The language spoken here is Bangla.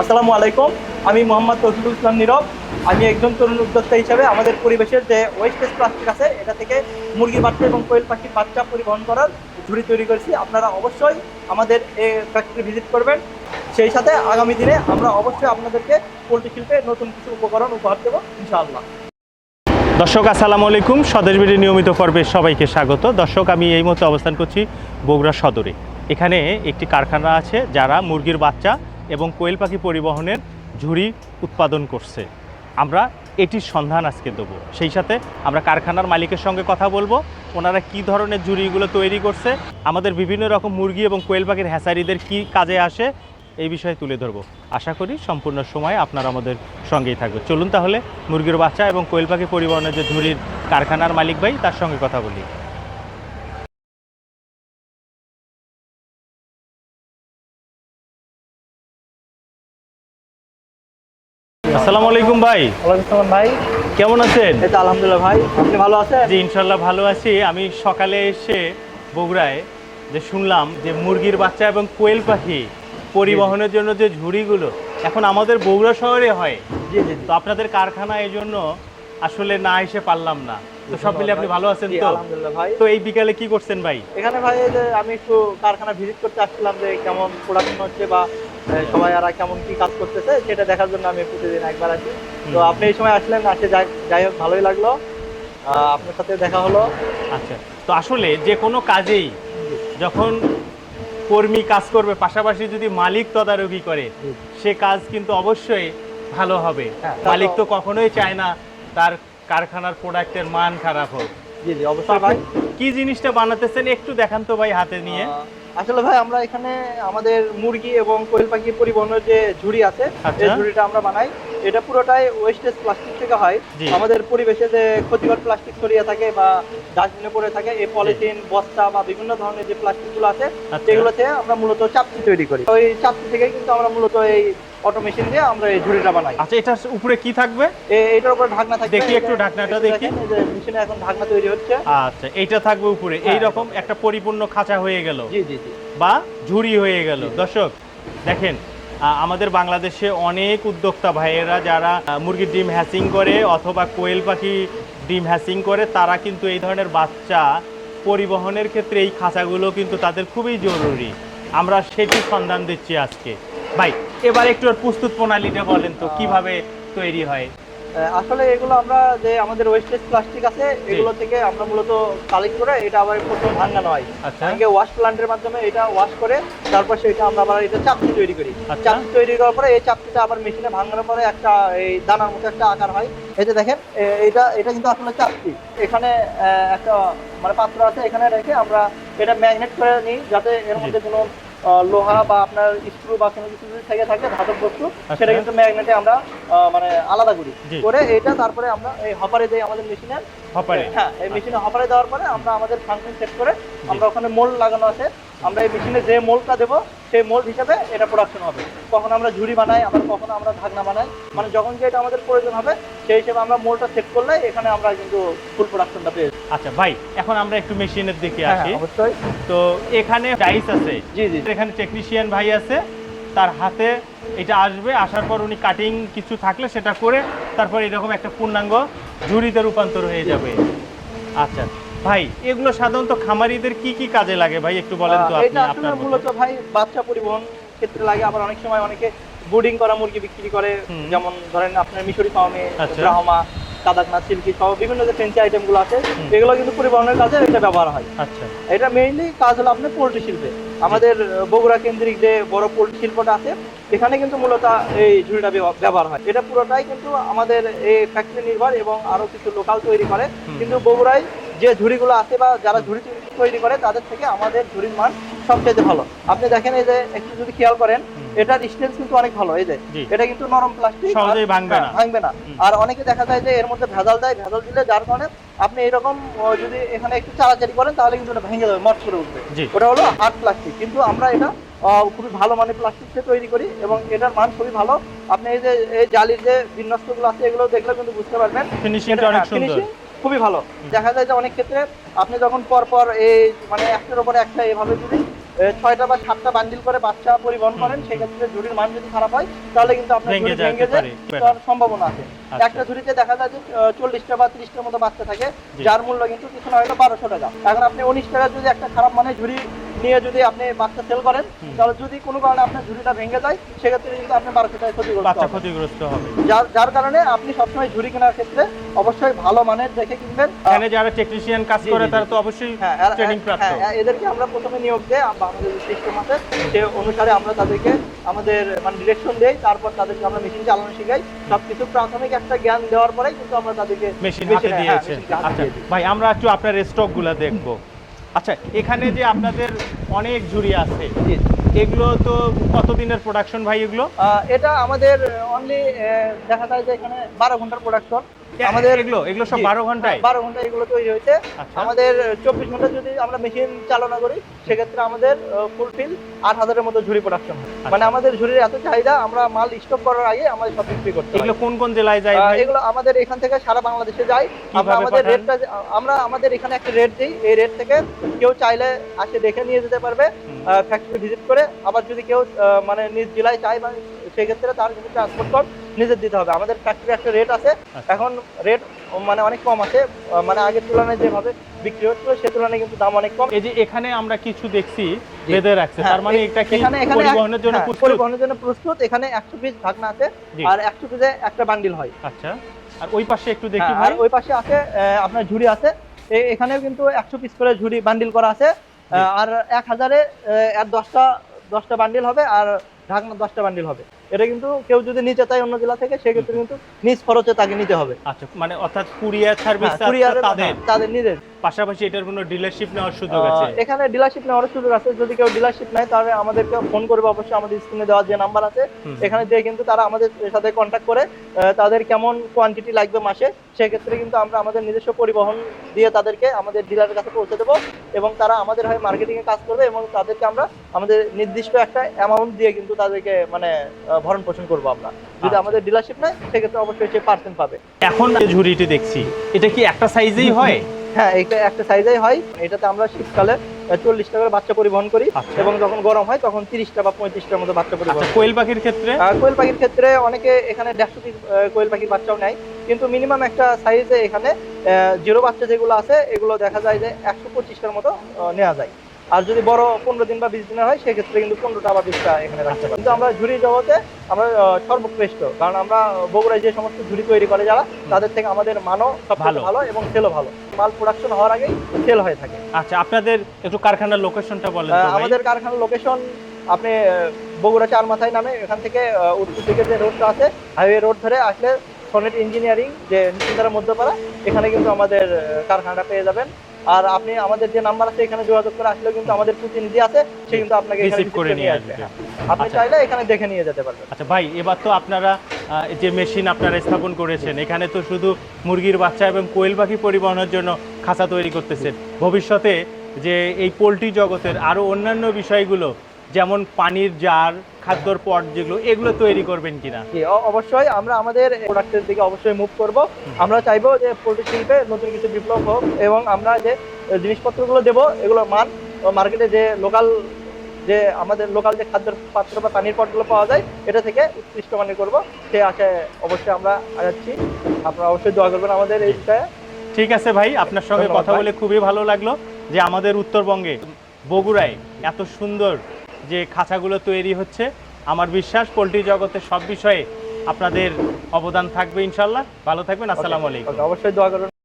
আসসালামু আলাইকুম। আমি মোহাম্মদ তৌফিকুল ইসলাম নীরব। আমি একজন তরুণ উদ্যোক্তা হিসাবে আমাদের পরিবেশের যে ওয়েস্টেজ প্লাস্টিক আছে, এটা থেকে মুরগি বাচ্চা এবং কোয়েল পাখির বাচ্চা পরিবহন করার ঝুড়ি তৈরি করেছি। আপনারা অবশ্যই আমাদের এই ফ্যাক্টরি ভিজিট করবেন। সেই সাথে আগামী দিনে আমরা অবশ্যই আপনাদেরকে পোলট্রি শিল্পে নতুন কিছু উপকরণ উপহার দেবো, ইনশাআল্লাহ। দর্শক, আসসালামু আলাইকুম। স্বদেশ বিডি নিয়মিত পর্বে সবাইকে স্বাগত। দর্শক, আমি এই মুহূর্তে অবস্থান করছি বগুড়া সদরে। এখানে একটি কারখানা আছে যারা মুরগির বাচ্চা এবং কোয়েল পাখি পরিবহনের ঝুড়ি উৎপাদন করছে। আমরা এটির সন্ধান আজকে দেবো। সেই সাথে আমরা কারখানার মালিকের সঙ্গে কথা বলব। ওনারা কি ধরনের ঝুড়িগুলো তৈরি করছে, আমাদের বিভিন্ন রকম মুরগি এবং কোয়েল পাখির হ্যাসারিদের কি কাজে আসে, এই বিষয়ে তুলে ধরবো। আশা করি সম্পূর্ণ সময় আপনারা আমাদের সঙ্গেই থাকবে। চলুন তাহলে মুরগির বাচ্চা এবং কোয়েল পাখি পরিবহনের যে ঝুড়ির কারখানার মালিক ভাই, তার সঙ্গে কথা বলি। আসসালামু আলাইকুম ভাই। ওয়ালাইকুম ভাই। কেমন আছেন? এই তো আলহামদুলিল্লাহ ভাই। আপনি ভালো আছেন? জি ইনশাল্লাহ ভালো আছি। আমি সকালে এসে বগুড়ায় যে শুনলাম যে মুরগির বাচ্চা এবং কোয়েল পাখি পরিবহনের জন্য যে ঝুড়িগুলো এখন আমাদের বগুড়া শহরে হয়। জি জি তো আপনাদের কারখানা এই জন্য আসলে না এসে পারলাম না। তো সব মিলে আপনি ভালো আছেন তো? ভাই। তো এই বিকালে কি করছেন ভাই? এখানে ভাই আমি একটু কারখানা ভিজিট করতে আসছিলাম যে কেমন প্রোডাকশন হচ্ছে বা সবাই আর কেমন কি কাজ করতেছে সেটা দেখার জন্য আমি প্রতিদিন একবার আসি। তো আপনি এই সময় আসলেন আসে যাই যাই হোক ভালোই লাগল। আপনার সাথে দেখা হলো। আচ্ছা তো আসলে যে কোনো কাজেই যখন কর্মী কাজ করবে পাশাপাশি যদি মালিক তদারকি করে সে কাজ কিন্তু অবশ্যই ভালো হবে। হ্যাঁ, মালিক তো কখনোই চায় না তার কারখানার প্রোডাক্টের মান খারাপ হোক। জি জি অবশ্যই ভাই। কি জিনিসটা বানাতেছেন একটু দেখান তো ভাই হাতে নিয়ে। আসলে ভাই আমরা এখানে আমাদের মুরগি এবং কোয়েল পাখি পরিবহনের যে ঝুড়ি আছে সেই এই ঝুড়িটা আমরা বানাই। এটা পুরোটাই ওয়েস্টেজ প্লাস্টিক থেকে হয়। আমাদের পরিবেশে যে ক্ষতিকর প্লাস্টিক ছড়িয়ে থাকে বা ডাস্টবিনে পড়ে থাকে এই পলিথিন বস্তা বা বিভিন্ন ধরনের যে প্লাস্টিকগুলো আছে আচ্ছা। সেগুলোতে আমরা মূলত চাপটি তৈরি করি। ওই চাপটি থেকে কিন্তু আমরা মূলত এই অটো মেশিন দিয়ে আমরা এই ঝুড়িটা বানাই। আচ্ছা এটার উপরে কি থাকবে? এ- এইটার উপর ঢাকনা থাকে দেখি একটু ঢাকনাটা দেখি। মেশিনে এখন ঢাকনা তৈরি হচ্ছে। আচ্ছা এইটা থাকবে উপরে। হ্যাঁ, এই রকম একটা পরিপূর্ণ খাঁচা হয়ে গেল। জি জি জি। বা ঝুড়ি হয়ে গেল। দর্শক দেখেন আমাদের বাংলাদেশে অনেক উদ্যোক্তা ভাইয়েরা যারা মুরগির ডিম হ্যাচিং করে অথবা কোয়েল পাখি ডিম হ্যাচিং করে, তারা কিন্তু এই ধরনের বাচ্চা পরিবহনের ক্ষেত্রে এই খাঁচাগুলো কিন্তু তাদের খুবই জরুরি। আমরা সেটি সন্ধান দিচ্ছি আজকে। ভাই, এবার একটু প্রস্তুত প্রণালীটা বলেন তো, কীভাবে তৈরি হয়? আসলে এগুলো আমরা যে আমাদের ওয়েস্টেজ প্লাস্টিক আছে এগুলো থেকে আমরা মূলত কালেক্ট করে এটা আবার প্রথম ভাঙানো হয়। ভাঙে ওয়াশ প্লান্টের মাধ্যমে এটা ওয়াশ করে তারপর সেটা আমরা আবার এটা চাপটি তৈরি করি। আচ্ছা। চাপটি তৈরি করার পরে এই চাপটিটা আবার মেশিনে ভাঙানোর পরে একটা এই দানার মতো একটা আকার হয়। এই যে দেখেন এটা এটা কিন্তু আসলে চাপটি এখানে আহ, একটা মানে পাত্র আছে এখানে রেখে আমরা এটা ম্যাগনেট করে নিই যাতে এর মধ্যে কোনো লোহা বা আপনার স্ক্রু বা কোনো কিছু যদি থেকে থাকে ধাতব বস্তু আচ্ছা। সেটা কিন্তু ম্যাগনেটে আমরা মানে আলাদা করি। করে এটা তারপরে আমরা এই হপারে দেই আমাদের মেশিনের হপারে হ্যাঁ এই মেশিনে হপারে দেওয়ার পরে আমরা আমাদের ফাংশন সেট করে আমরা ওখানে মোল্ড লাগানো আছে। আমরা এই মেশিনে যে মোল্ডটা দেবো সেই মোল্ড হিসাবে এটা প্রোডাকশন হবে। কখন আমরা ঝুড়ি বানাই আবার কখনো আমরা ঢাকনা বানাই মানে যখন যেটা আমাদের প্রয়োজন হবে সেই হিসেবে আমরা মোল্ডটা সেট করলে এখানে আমরা কিন্তু ফুল প্রোডাকশনটা পেয়ে। আচ্ছা ভাই এখন আমরা একটু মেশিনের দিকে হ্যাঁ আসি। হ্যাঁ, অবশ্যই। তো এখানে ডাইস আছে। জি জি। এখানে টেকনিশিয়ান ভাই আছে তার হাতে এটা আসবে আসার পর উনি কাটিং কিছু থাকলে সেটা করে তারপর এরকম একটা পূর্ণাঙ্গ ঝুড়িতে রূপান্তর হয়ে যাবে। আচ্ছা। ভাই এগুলো সাধারণত খামারিদের কি কি কাজে লাগে ভাই? একটু বলেন তো আপনি আপনার মূলত ভাই বাচ্চা পরিবহন ক্ষেত্রে লাগে। আবার অনেক সময় অনেকে বোর্ডিং করা মুরগি বিক্রি করে। যেমন ধরেন আপনার মিশরি ফার্মে আচ্ছা। ব্রাহ্মা কাদাকনা সিল্কি সহ বিভিন্ন যে ফেন্সি আইটেমগুলো আছে এগুলো কিন্তু পরিবহনের কাজে এটা ব্যবহার হয়। আচ্ছা। এটা মেইনলি কাজ হলো আপনার পোলট্রি শিল্পে। আমাদের বগুড়া কেন্দ্রিক যে বড় পোলট্রি শিল্পটা আছে এখানে কিন্তু মূলত এই ঝুড়িটা ব্যবহার হয়। এটা পুরোটাই কিন্তু আমাদের এই ফ্যাক্টরি নির্ভর এবং আরও কিছু লোকাল তৈরি করে। কিন্তু বগুড়ায় যে ঝুড়িগুলো আছে বা যারা ঝুড়ি তৈরি করে তাদের থেকে আমাদের ঝুড়ির মান সবচেয়ে ভালো। আপনি দেখেন এই যে একটু যদি খেয়াল করেন। এটার ডিস্টেন্স কিন্তু অনেক ভালো। এই যে এটা কিন্তু নরম প্লাস্টিক সহজেই ভাঙবে না। ভাঙবে না। আর অনেকে দেখা যায় যে এর মধ্যে ভেজাল দেয় ভেজাল দিলে যার কারণে আপনি এরকম যদি এখানে একটু চালাচালি করেন তাহলে কিন্তু এটা ভেঙে যাবে মট করে উঠবে। ওটা হলো হার্ড প্লাস্টিক কিন্তু আমরা এটা আহ, খুবই ভালো মানে প্লাস্টিক দিয়ে তৈরি করি এবং এটার মান খুবই ভালো। আপনি এই যে এই জালির যে বিন্যস্তগুলো আছে এগুলো দেখলে কিন্তু বুঝতে পারবেন। ফিনিশিংটা অনেক হ্যাঁ, সুন্দর। finishing খুবই ভালো। দেখা যায় যে অনেক ক্ষেত্রে আপনি যখন পর পর এই মানে একটার উপরে একটা এভাবে যদি ছয়টা বা সাতটা বান্ডিল করে বাচ্চা পরিবহন করেন সেক্ষেত্রে ঝুড়ির মান যদি খারাপ হয় তাহলে কিন্তু আপনার ভেঙে ঝুড়ি ভেঙে যাওয়ার সম্ভাবনা আছে। আচ্ছা। একটা ঝুড়িতে দেখা যায় যে চল্লিশটা বা ত্রিশটার মতো বাচ্চা থাকে যার মূল্য কিন্তু কিছু না হয়তো বারোশো টাকা। এখন আপনি উনিশ টাকা যদি একটা খারাপ মানে ঝুড়ি নিয়ে যদি আপনি বাচ্চা সেল করেন তাহলে যদি কোনো কারণে আপনার ঝুড়িটা ভেঙে যায় সেক্ষেত্রে কিন্তু আপনি টাকা ক্ষতিগ্রস্ত বাচ্চা ক্ষতিগ্রস্ত হবে। যার যার কারণে আপনি সবসময় ঝুড়ি কেনার ক্ষেত্রে অবশ্যই ভালো মানের দেখে কিনবেন। এখানে যারা টেকনিশিয়ান কাজ করে। তারা তো অবশ্যই হ্যাঁ, ট্রেনিং প্রাপ্ত। হ্যাঁ, হ্যাঁ, এদেরকে আমরা প্রথমে নিয়োগ দেই আম- আমাদের সিস্টেম আছে সে অনুসারে আমরা তাদেরকে আমাদের মানে ডিরেকশন দেই তারপর তাদেরকে আমরা মেশিন চালানো শেখাই। সবকিছু প্রাথমিক একটা জ্ঞান দেওয়ার পরেই কিন্তু আমরা তাদেরকে মেশিন হাতে হ্যাঁ, দিয়েছে। আচ্ছা ভাই আমরা একটু আপনার স্টকগুলা দেখব। আচ্ছা এখানে যে আপনাদের অনেক ঝুড়ি আছে এগুলো তো কতদিনের প্রোডাকশন ভাই এগুলো? এটা আমাদের অনলি দেখা যায় যে এখানে বারো ঘণ্টার প্রোডাকশন আমাদের এগুলো এগুলো সব বারো ঘন্টায়? বারো ঘণ্টা এগুলো তৈরি হয়েছে। আচ্ছা। আমাদের চব্বিশ ঘণ্টা যদি আমরা মেশিন চালনা করি সেক্ষেত্রে আমাদের ফুলফিল আট হাজারের মতো ঝুড়ি প্রোডাকশন আচ্ছা। মানে আমাদের ঝুড়ির এত চাহিদা আমরা মাল স্টক করার আগে আমাদের সব বিক্রি করতে হয়। এগুলো কোন কোন জেলায় যায় এগুলো আমাদের এখান থেকে সারা বাংলাদেশে যায়। আমরা আমাদের রেটটা আমরা আমাদের এখানে একটা রেট দিই। এই রেট থেকে কেউ চাইলে আসে দেখে নিয়ে যেতে পারবে। ফ্যাক্টরি ভিজিট করে। আবার যদি কেউ মানে নিজ জেলায় চায় বা সেক্ষেত্রে তার কিন্তু ট্রান্সপোর্ট কস্ট নিজের দিতে হবে। আমাদের ফ্যাক্টরি একটা রেট আছে। আচ্ছা। এখন রেট মানে অনেক কম আছে। মানে আগের তুলনায় যেভাবে বিক্রি হচ্ছিল সে তুলনায় কিন্তু দাম অনেক কম। এই যে এখানে আমরা কিছু দেখছি। বেঁধে রাখছে হ্যাঁ, তার মানে এটা কি এখানে এখানে পরিবহনের জন্য হ্যাঁ, প্রস্তুত? পরিবহনের জন্য প্রস্তুত। এখানে একশো পিস ঢাকনা আছে আর একশো পিসে একটা বান্ডিল হয়। আচ্ছা। আর ওই পাশে একটু দেখি হ্যাঁ, ভাই। ওই পাশে আছে আপনার ঝুড়ি আছে। এ- এখানেও কিন্তু একশো পিস করে ঝুড়ি বান্ডিল করা আছে। আর এক হাজারে আহ, আর দশটা দশটা বান্ডিল হবে আর ঢাকনা দশটা বান্ডিল হবে। এটা কিন্তু কেউ যদি নিতে চায় অন্য জেলা থেকে সেক্ষেত্রে কিন্তু নিজ খরচে তাকে নিতে হবে। আচ্ছা মানে অর্থাৎ কুরিয়ার সার্ভিস হ্যাঁ, তাদের? হ্যাঁ, তাদের নিজের। পাশাপাশি এটার কোনো ডিলারশিপ নেওয়ার সুযোগ আছে? এখানে ডিলারশিপ নেওয়ার সুযোগ আছে। যদি কেউ ডিলারশিপ নেয় তাহলে আমাদেরকে ফোন করবে। অবশ্যই আমাদের স্ক্রিনে দেওয়া যে নাম্বার আছে এখানে দিয়ে কিন্তু তারা আমাদের সাথে কন্ট্যাক্ট করে তাদের কেমন কোয়ান্টিটি লাগবে মাসে সেক্ষেত্রে কিন্তু আমরা আমাদের নিজস্ব পরিবহন দিয়ে তাদেরকে আমাদের ডিলারের কাছে পৌঁছে দেবো এবং তারা আমাদের হয়ে মার্কেটিং এ কাজ করবে এবং তাদেরকে আমরা আমাদের নির্দিষ্ট একটা অ্যামাউন্ট দিয়ে কিন্তু তাদেরকে মানে ভরণ পোষণ করব আমরা। যদি আচ্ছা। আমাদের ডিলারশিপ নেয় সেক্ষেত্রে অবশ্যই সে পার্সেন্ট পাবে। এখন যে ঝুড়িটি দেখছি এটা কি একটা সাইজেই হয়? হ্যাঁ এটা একটা সাইজেই হয়। এটাতে আমরা শীতকালে চল্লিশটা করে বাচ্চা পরিবহন করি। আচ্ছা। এবং যখন গরম হয় তখন তিরিশটা বা পঁয়ত্রিশটার মতো বাচ্চা পরিবহন আচ্ছা কোয়েল পাখির ক্ষেত্রে? কোয়েল পাখির ক্ষেত্রে অনেকে এখানে দেড়শো পিস কোয়েল পাখির বাচ্চাও নেয়। কিন্তু মিনিমাম একটা সাইজে এখানে জিরো বাচ্চা যেগুলো আছে এগুলো দেখা যায় যে একশো পঁচিশটার মতো নেওয়া যায়। আর যদি বড় পনেরো দিন বা বিশ দিনের হয় সেক্ষেত্রে কিন্তু পনেরোটা বা বিশটা এখানে রাখতে পারি কিন্তু আমরা ঝুড়ি জগতে আমরা সর্বশ্রেষ্ঠ কারণ আমরা বগুড়ায় যে সমস্ত ঝুড়ি তৈরি করে যারা তাদের থেকে আমাদের মানও সব ভালো। ভালো এবং সেলও ভালো। মাল প্রোডাকশন হওয়ার আগেই সেল হয়ে থাকে। আচ্ছা আপনাদের একটু কারখানার লোকেশনটা বলেন আমাদের কারখানার লোকেশন আপনি বগুড়া চার মাথায় নামে এখান থেকে উত্তর দিকে যে রোডটা আছে হাইওয়ে রোড ধরে আসলে সনেট ইঞ্জিনিয়ারিং যে নিশ্চিন্তারা মধ্যপাড়া এখানে কিন্তু আমাদের কারখানাটা পেয়ে যাবেন। আর আপনি আমাদের যে নাম্বার আছে এখানে যোগাযোগ করে আসলে কিন্তু আমাদের প্রতিনিধি আছে সে কিন্তু আপনাকে রিসিভ করে নিয়ে আসবে। আপনি আচ্ছা। চাইলে এখানে দেখে নিয়ে যেতে পারবেন আচ্ছা ভাই এবার তো আপনারা যে মেশিন আপনারা স্থাপন করেছেন এখানে তো শুধু মুরগির বাচ্চা এবং কোয়েল পাখি পরিবহনের জন্য খাঁচা তৈরি করতেছেন ভবিষ্যতে যে এই পোলট্রি জগতের আরও অন্যান্য বিষয়গুলো যেমন পানির জার খাদ্যর পট যেগুলো এগুলো তৈরি করবেন কিনা? অবশ্যই আমরা আমাদের প্রোডাক্টের দিকে অবশ্যই মুভ করব। আমরা চাইব যে পোলট্রি শিল্পে নতুন কিছু বিপ্লব হোক এবং আমরা যে জিনিসপত্রগুলো দেবো এগুলো মান মার্কেটে যে লোকাল যে আমাদের লোকাল যে খাদ্যের পাত্র বা পানির পটগুলো পাওয়া যায় এটা থেকে উৎকৃষ্ট মানের করব। সে আশায় অবশ্যই আমরা আগাচ্ছি। আপনারা অবশ্যই দোয়া করবেন আমাদের এই বিষয়ে। ঠিক আছে ভাই আপনার সঙ্গে কথা বলে খুবই ভালো লাগল যে আমাদের উত্তরবঙ্গে বগুড়ায় এত সুন্দর যে খাঁচাগুলো তৈরি হচ্ছে আমার বিশ্বাস পোলট্রি জগতের সব বিষয়ে আপনাদের অবদান থাকবে ইনশাল্লাহ। ভালো থাকবেন আসসালামু আলাইকুম। অবশ্যই দোয়া করবেন।